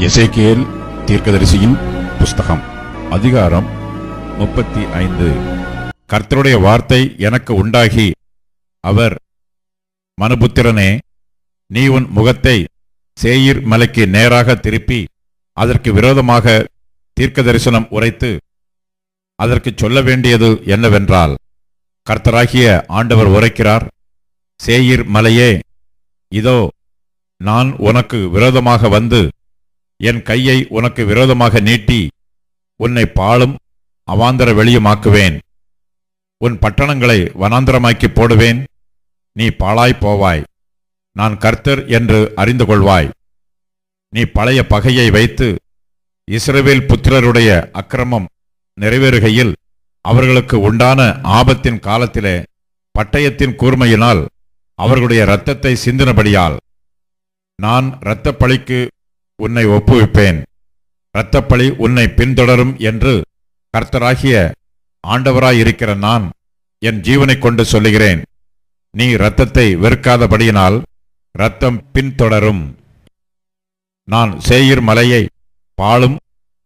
எசேக்கியேல் தீர்க்கதரிசியின் புஸ்தகம் அதிகாரம் முப்பத்தி ஐந்து. கர்த்தருடைய வார்த்தை எனக்கு உண்டாகி அவர் மனுபுத்திரனே நீ உன் முகத்தை சேயிர் மலைக்கு நேராக திருப்பி அதற்கு விரோதமாக தீர்க்க தரிசனம் உரைத்து அதற்கு சொல்ல வேண்டியது என்னவென்றால் கர்த்தராகிய ஆண்டவர் உரைக்கிறார் சேயிர் மலையே இதோ நான் உனக்கு விரோதமாக வந்து என் கையை உனக்கு விரோதமாக நீட்டி உன்னை பாழும் அவாந்தர வெளியுமாக்குவேன். உன் பட்டணங்களை வனாந்தரமாக்கி போடுவேன். நீ பாழாய் போவாய். நான் கர்த்தர் என்று அறிந்து கொள்வாய். நீ பழைய பகையை வைத்து இஸ்ரவேல் புத்திரருடைய அக்கிரமம் நிறைவேறுகையில் அவர்களுக்கு உண்டான ஆபத்தின் காலத்திலே பட்டயத்தின் கூர்மையினால் அவர்களுடைய இரத்தத்தை சிந்தினபடியால் நான் இரத்தப்பழிக்கு உன்னை ஒப்புவிப்பேன். இரத்தப்பழி உன்னை பின்தொடரும் என்று கர்த்தராகிய ஆண்டவராயிருக்கிற நான் என் ஜீவனைக் கொண்டு சொல்லுகிறேன். நீ இரத்தத்தை வெறுக்காதபடியினால் இரத்தம் பின்தொடரும். நான் சேயிர் மலையை பாழும்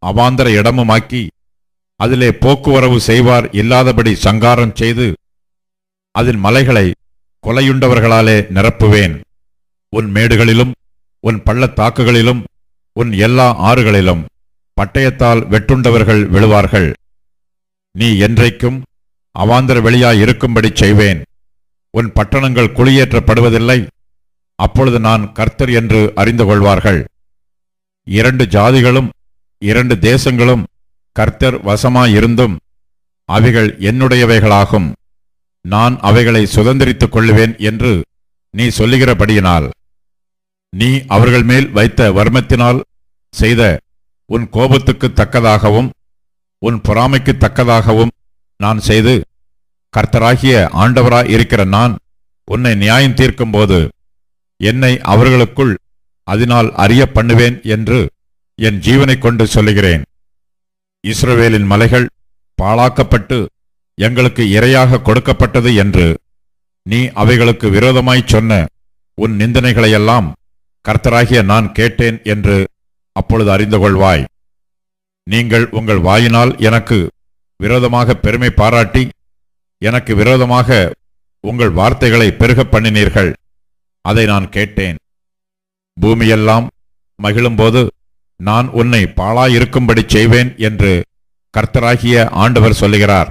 அவாந்தர இடமுமாக்கி அதிலே போக்குவரவு செய்வார் இல்லாதபடி சங்காரம் செய்து அதில் மலைகளை கொலையுண்டவர்களாலே நிரப்புவேன். உன் மேடுகளிலும் உன் பள்ளத்தாக்குகளிலும் உன் எல்லா ஆறுகளிலும் பட்டயத்தால் வெட்டுண்டவர்கள் விழுவார்கள். நீ என்றைக்கும் அவாந்தர வெளியாய் இருக்கும்படி செய்வேன். உன் பட்டணங்கள் குளியேற்றப்படுவதில்லை அப்பொழுது நான் கர்த்தர் என்று அறிந்து கொள்வார்கள். இரண்டு ஜாதிகளும் இரண்டு தேசங்களும் கர்த்தர் வசமாயிருந்தும் அவைகள் என்னுடையவைகளாகும். நான் அவைகளை சுதந்திரித்துக் கொள்ளுவேன் என்று நீ சொல்லுகிறபடியினால். நீ அவர்கள் மேல் வைத்த வர்மத்தினால் செய்த உன் கோபத்துக்கு தக்கதாகவும் உன் பொறாமைக்கு தக்கதாகவும் நான் செய்து கர்த்தராகிய ஆண்டவராய் இருக்கிற நான் உன்னை நியாயம் தீர்க்கும்போது என்னை அவர்களுக்குள் அதனால் அறிய பண்ணுவேன் என்று என் ஜீவனைக் கொண்டு சொல்லுகிறேன். இஸ்ரவேலின் மலைகள் பாழாக்கப்பட்டு எங்களுக்கு இரையாக கொடுக்கப்பட்டது என்று நீ அவைகளுக்கு விரோதமாய்ச் சொன்ன உன் நிந்தனைகளையெல்லாம் கர்த்தராகிய நான் கேட்டேன் என்று அப்பொழுது அறிந்து கொள்வாய் நீங்கள் உங்கள் வாயினால் எனக்கு விரோதமாக பெருமை பாராட்டி எனக்கு விரோதமாக உங்கள் வார்த்தைகளை பெருகப் பண்ணினீர்கள். அதை நான் கேட்டேன். பூமியெல்லாம் மகிழும்போது நான் உன்னை பாழாயிருக்கும்படி செய்வேன் என்று கர்த்தராகிய ஆண்டவர் சொல்லுகிறார்.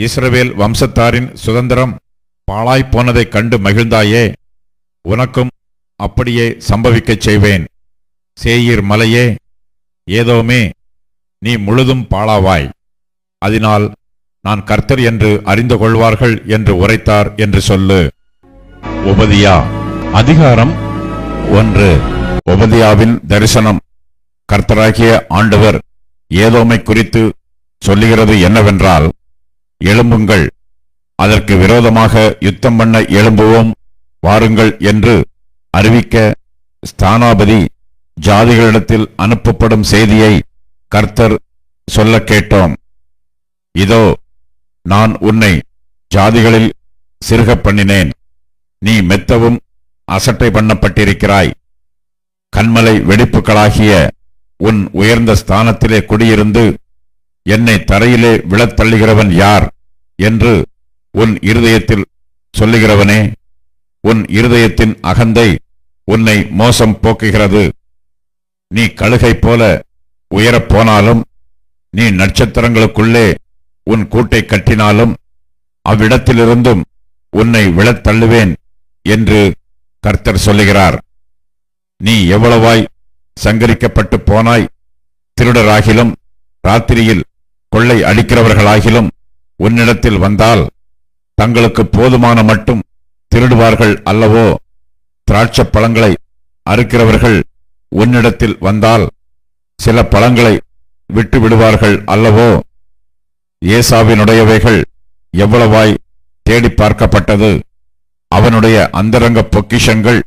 இஸ்ரவேல் வம்சத்தாரின் சுதந்திரம் பாழாய்ப் போனதைக் கண்டு மகிழ்ந்தாயே உனக்கும் அப்படியே சம்பவிக்கச் செய்வேன். சேயீர் மலையே ஏதோமே நீ முழுதும் பாழாவாய். அதனால் நான் கர்த்தர் என்று அறிந்து கொள்வார்கள் என்று உரைத்தார் என்று சொல்லு. உபதியா அதிகாரம் ஒன்று. உபதியாவின் தரிசனம். கர்த்தராகிய ஆண்டவர் ஏதோமை குறித்து சொல்லுகிறது என்னவென்றால் எழும்புங்கள். அதற்கு விரோதமாக யுத்தம் பண்ண எழும்புவோம். வாருங்கள் என்று அறிவிக்க ஸ்தானாபதி ஜாதிகளிடத்தில் அனுப்பப்படும் செய்தியை கர்த்தர் சொல்லக் கேட்டோம். இதோ நான் உன்னை ஜாதிகளில் சிறுகப் பண்ணினேன் நீ மெத்தவும் அசட்டை பண்ணப்பட்டிருக்கிறாய். கண்மலை வெடிப்புகளாகிய உன் உயர்ந்த ஸ்தானத்திலே குடியிருந்து என்னை தரையிலே விழத் தள்ளுகிறவன் யார் என்று உன் இருதயத்தில் சொல்லுகிறவனே. உன் இருதயத்தின் அகந்தை உன்னை மோசம் போக்குகிறது. நீ கழுகை போல உயரப் போனாலும் நீ நட்சத்திரங்களுக்குள்ளே உன் கூட்டை கட்டினாலும் அவ்விடத்திலிருந்தும் உன்னை விழத் தள்ளுவேன் என்று கர்த்தர் சொல்லுகிறார். நீ எவ்வளவாய் சங்கரிக்கப்பட்டு போனாய் திருடராகிலும் ராத்திரியில் கொள்ளை அடிக்கிறவர்களாகிலும் உன்னிடத்தில் வந்தால் தங்களுக்கு போதுமான மட்டும் திருடுவார்கள் அல்லவோ? திராட்சப் பழங்களை அறுக்கிறவர்கள் உன்னிடத்தில் வந்தால் சில பழங்களை விட்டு விடுவார்கள் அல்லவோ? ஏசாவினுடையவைகள் எவ்வளவாய் தேடி பார்க்கப்பட்டது? அவனுடைய அந்தரங்க பொக்கிஷங்கள்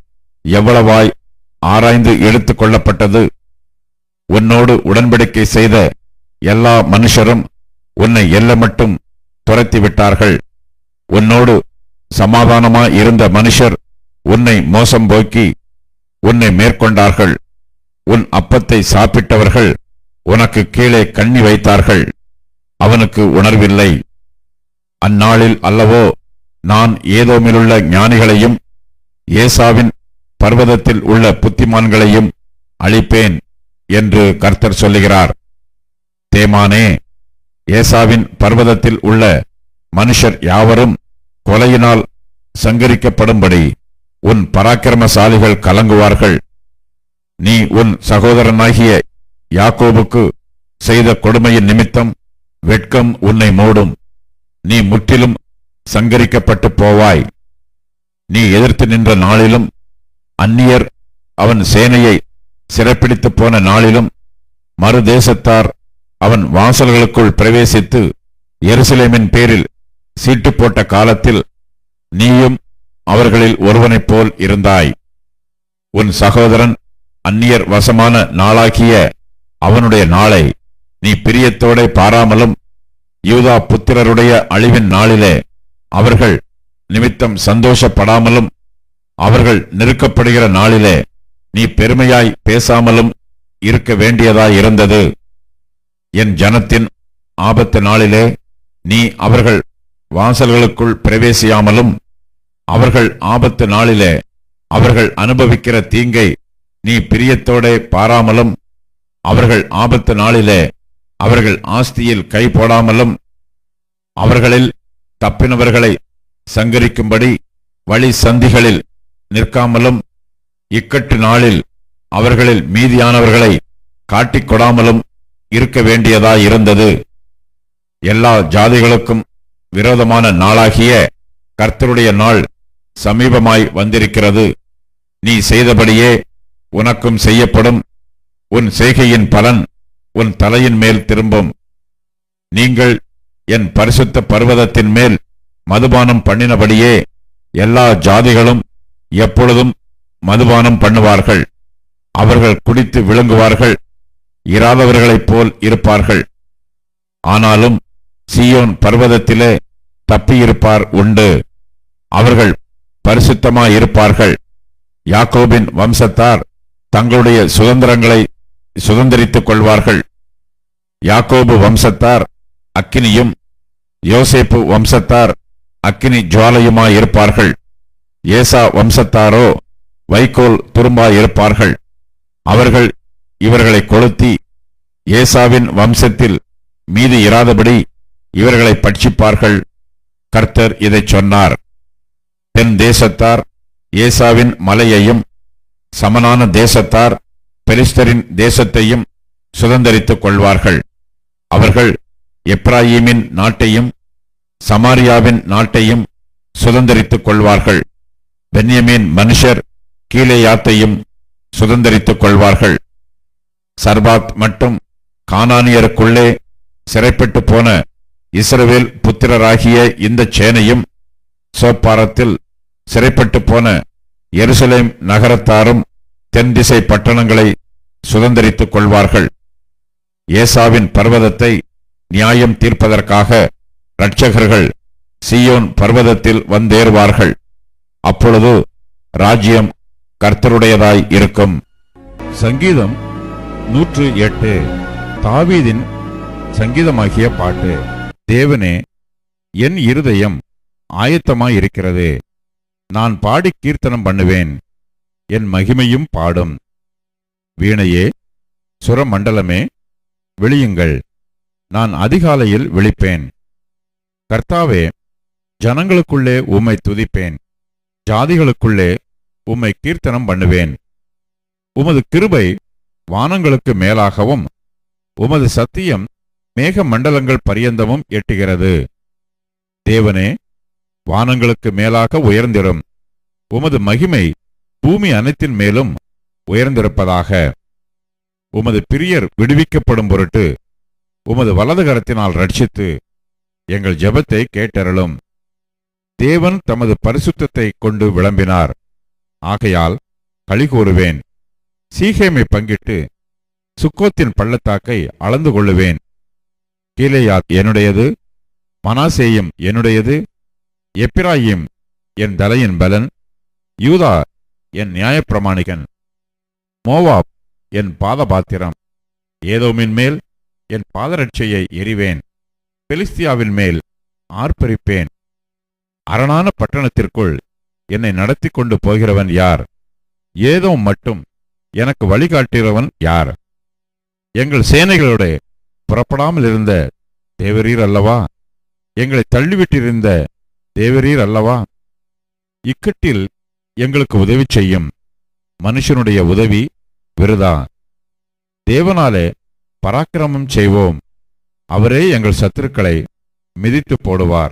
எவ்வளவாய் ஆராய்ந்து எடுத்துக் கொள்ளப்பட்டது? உன்னோடு உடன்படிக்கை செய்த எல்லா மனுஷரும் உன்னை எல்ல மட்டும் துரத்தி விட்டார்கள் உன்னோடு சமாதானமா இருந்த மனுஷர் உன்னை மோசம் போக்கி உன்னை மேற்கொண்டார்கள். உன் அப்பத்தை சாப்பிட்டவர்கள் உனக்கு கீழே கண்ணி வைத்தார்கள். அவனுக்கு உணர்வில்லை. அந்நாளில் அல்லவோ நான் ஏதோமிலுள்ள ஞானிகளையும் ஏசாவின் பர்வதத்தில் உள்ள புத்திமான்களையும் அழிப்பேன் என்று கர்த்தர் சொல்லுகிறார். தேமானே ஏசாவின் பர்வதத்தில் உள்ள மனுஷர் யாவரும் கொலையினால் சங்கரிக்கப்படும்படி உன் பராக்கிரமசாலிகள் கலங்குவார்கள். நீ உன் சகோதரனாகிய யாக்கோபுக்கு செய்த கொடுமையின் நிமித்தம் வெட்கம் உன்னை மூடும். நீ முற்றிலும் சங்கரிக்கப்பட்டு போவாய். நீ எதிர்த்து நின்ற நாளிலும் அந்நியர் அவன் சேனையை சிறைப்பிடித்து போன நாளிலும் மறுதேசத்தார் அவன் வாசல்களுக்குள் பிரவேசித்து எருசலேமின் பேரில் சீட்டு போட்ட காலத்தில் நீயும் அவர்களில் ஒருவனைப் போல் இருந்தாய். உன் சகோதரன் அந்நியர் வசமான நாளாகிய அவனுடைய நாளை நீ பிரியத்தோடே பாராமலும் யூதா புத்திரருடைய அழிவின் நாளிலே அவர்கள் நிமித்தம் சந்தோஷப்படாமலும் அவர்கள் நெருக்கப்படுகிற நாளிலே நீ பெருமையாய் பேசாமலும் இருக்க வேண்டியதாயிருந்தது என் ஜனத்தின் ஆபத்து நாளிலே நீ அவர்கள் வாசல்களுக்குள் பிரவேசியாமலும் அவர்கள் ஆபத்து நாளிலே அவர்கள் அனுபவிக்கிற தீங்கை நீ பிரியத்தோடே பாராமலும் அவர்கள் ஆபத்து நாளிலே அவர்கள் ஆஸ்தியில் கை போடாமலும் அவர்களில் தப்பினவர்களை சங்கரிக்கும்படி வழி சந்திகளில் நிற்காமலும் இக்கட்டு நாளில் அவர்களில் மீதியானவர்களை காட்டிக் கொடாமலும் இருக்க வேண்டியதாயிருந்தது. எல்லா ஜாதிகளுக்கும் விரோதமான நாளாகிய கர்த்தருடைய நாள் சமீபமாய் வந்திருக்கிறது. நீ செய்தபடியே உனக்கும் செய்யப்படும். உன் செய்கையின் பலன் உன் தலையின் மேல் திரும்பும். நீங்கள் என் பரிசுத்த பர்வதத்தின் மேல் மதுபானம் பண்ணினபடியே எல்லா ஜாதிகளும் எப்பொழுதும் மதுபானம் பண்ணுவார்கள். அவர்கள் குடித்து விழுங்குவார்கள். இராதவர்களைப் போல் இருப்பார்கள். ஆனாலும் சீயோன் பர்வதத்திலே தப்பியிருப்பார் உண்டு. அவர்கள் பரிசுத்தமாயிருப்பார்கள். யாக்கோபின் வம்சத்தார் தங்களுடைய சுதந்திரங்களை சுதந்திரித்துக் கொள்வார்கள். யாக்கோபு வம்சத்தார் அக்கினியும் யோசேப்பு வம்சத்தார் அக்கினி ஜுவாலையுமாயிருப்பார்கள். ஏசா வம்சத்தாரோ வைக்கோல் துரும்பாயிருப்பார்கள். அவர்கள் இவர்களை கொளுத்தி ஏசாவின் வம்சத்தில் மீதி இராதபடி இவர்களை பட்சிப்பார்கள். கர்த்தர் இதைச் சொன்னார். தென் தேசத்தார் ஏசாவின் மலையையும் சமனான தேசத்தார் பெலிஸ்தரின் தேசத்தையும் சுதந்திரித்துக் கொள்வார்கள். அவர்கள் எப்ராயீமின் நாட்டையும் சமாரியாவின் நாட்டையும் சுதந்திரித்துக் கொள்வார்கள். பென்யமீன் மனுஷர் கீழேயாத்தையும் சுதந்திரித்துக் கொள்வார்கள். சர்பாத் மட்டும் கானானியருக்குள்ளே சிறைப்பட்டு போன இஸ்ரவேல் புத்திரராகிய இந்த சேனையும் சோப்பாரத்தில் சிறைப்பட்டு போன எருசலேம் நகரத்தாரும் தென் திசை பட்டணங்களை சுதந்தரித்துக் கொள்வார்கள். ஏசாவின் பர்வதத்தை நியாயம் தீர்ப்பதற்காக இரட்சகர்கள் சீயோன் பர்வதத்தில் வந்தேறுவார்கள். அப்பொழுது ராஜ்யம் கர்த்தருடையதாய் இருக்கும். சங்கீதம் நூற்று எட்டு தாவீதின் சங்கீதமாகிய பாட்டு. தேவனே என் இருதயம் ஆயத்தமாயிருக்கிறது. நான் பாடி கீர்த்தனம் பண்ணுவேன். என் மகிமையும் பாடும். வீணையே சுரமண்டலமே விழியுங்கள். நான் அதிகாலையில் விழிப்பேன். கர்த்தாவே ஜனங்களுக்குள்ளே உம்மை துதிப்பேன். ஜாதிகளுக்குள்ளே உம்மை கீர்த்தனம் பண்ணுவேன். உமது கிருபை வானங்களுக்கு மேலாகவும் உமது சத்தியம் மேக மண்டலங்கள் பரியந்தமும் எட்டுகிறது. தேவனே வானங்களுக்கு மேலாக உயர்ந்திரும். உமது மகிமை பூமி அனைத்தின் மேலும் உயர்ந்திருப்பதாக. உமது பிரியர் விடுவிக்கப்படும் பொருட்டு உமது வலது கரத்தினால் ரட்சித்து எங்கள் ஜெபத்தை கேட்டருளும். தேவன் தமது பரிசுத்தத்தை கொண்டு விளம்பினார். ஆகையால் களி கூறுவேன். சீகேமை பங்கிட்டு சுக்கோத்தின் பள்ளத்தாக்கை அளந்து கொள்ளுவேன். கீலேயாத் என்னுடையது? மனாசேயும் என்னுடையது? எப்பிராயிம் என் தலையின் பலன்? யூதா என் நியாயப்பிரமாணிகன்? மோவாப் என் பாதபாத்திரம்? ஏதோமின் மேல் என் பாதரட்சையை எறிவேன். பெலிஸ்தியாவின் மேல் ஆர்ப்பரிப்பேன். அரணான பட்டணத்திற்குள் என்னை நடத்தி கொண்டு போகிறவன் யார்? ஏதோ மட்டும் எனக்கு வழிகாட்டுகிறவன் யார்? எங்கள் சேனைகளோட புறப்படாமல் இருந்த தேவரீர் அல்லவா? எங்களை தள்ளிவிட்டிருந்த தேவரீர் அல்லவா? இக்கட்டில் எங்களுக்கு உதவி செய்யும் மனுஷனுடைய உதவி விருதா? தேவனாலே பராக்கிரமம் செய்வோம். அவரே எங்கள் சத்துருக்களை மிதித்து போடுவார்.